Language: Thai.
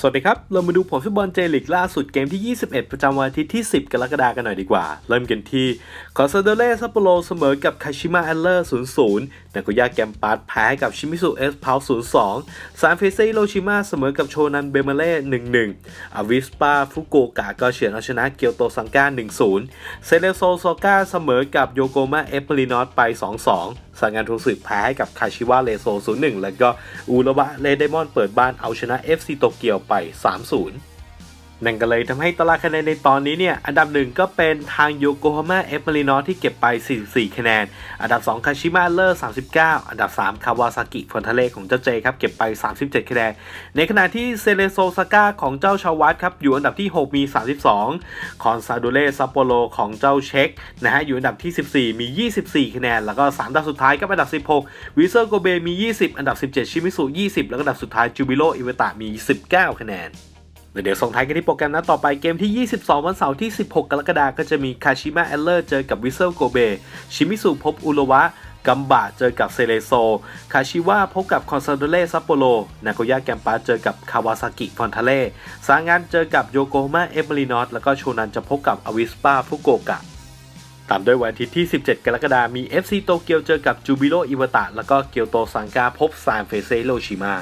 สวัสดีครับ เรามาดูผลฟุตบอลเจลิกล่าสุดเกมที่ 21 ประจำวันอาทิตย์ที่ 10 กรกฎาคมกันหน่อยดีกว่า เริ่มกันที่คอนซาโดเลซัปโปโรเสมอกับคาชิมะแอลเลอร์ 0-0นาโกย่าแกมปัสแพ้กับชิมิสุเอสพาว0-2ซานเฟเซโรชิมาเสมอกับโชนันเบเมเล่ 1-1 อาวิสปาฟุกุโอกะก็เฉือนเอาชนะเกียวโตซังกา1-0 เซเลโซโซกาเสมอกับโยโกมาเอฟเปรินอสไป 2-2 สายงานทูสึกแพ้ให้กับคาชิวะเลโซ 0-1 แล้วก็อุระวะเลเดมอนเปิดบ้านเอาชนะ FC โตเกียวไป 3-0 นั่นก็เลยทำให้ตารางคะแนนในตอนนี้เนี่ย อันดับหนึ่งก็เป็นทางโยโกฮาม่าเอฟมารินอที่เก็บไป 44 คะแนน อันดับ 2 คาชิมะเลอร์ 39 อันดับ 3 คาวาซากิฟอนทะเลของเจ้าเจครับ เก็บไป 37 คะแนน ในขณะที่เซเลโซซาก้าของเจ้าชาววัดครับ อยู่อันดับที่ 6 มี 32 คอนซาโดเล่ซัปโปโรของเจ้าเช็คนะฮะ อยู่อันดับที่ 14 มี 24 คะแนน แล้วก็ 3 อันดับสุดท้ายก็อันดับ 16 วิเซอร์โกเบมี 20 อันดับ 17 ชิมิสุ 20 แล้วก็อันดับสุดท้ายจูบิโรอิเวตะมี 19 คะแนน เดี๋ยวส่งท้ายกันที่โปรแกรมนัดต่อไปเกมที่ 22 วันเสาร์ที่ 16 กรกฎาคมก็จะมีคาชิมะแอลเลอร์เจอกับวิเซลโกเบ ชิมิสุพบอุโรวะกัมบะเจอกับเซเลโซ คาชิวะพบกับคอนซาโดเล่ซัปโปโร นาโกย่าแกมปาเจอกับคาวาซากิฟอนทาเล่ซางานเจอกับโยโกฮาม่าเอเมรินอสแล้วก็โชนันจะพบกับอวิสปาฟุโกกะตามด้วยวันอาทิตย์ที่ 17 กรกฎาคมมี FC โตเกียวเจอกับจูบิโรอิวตะ แล้วก็เกียวโตซังกาพบซานเฟเซโรชิมา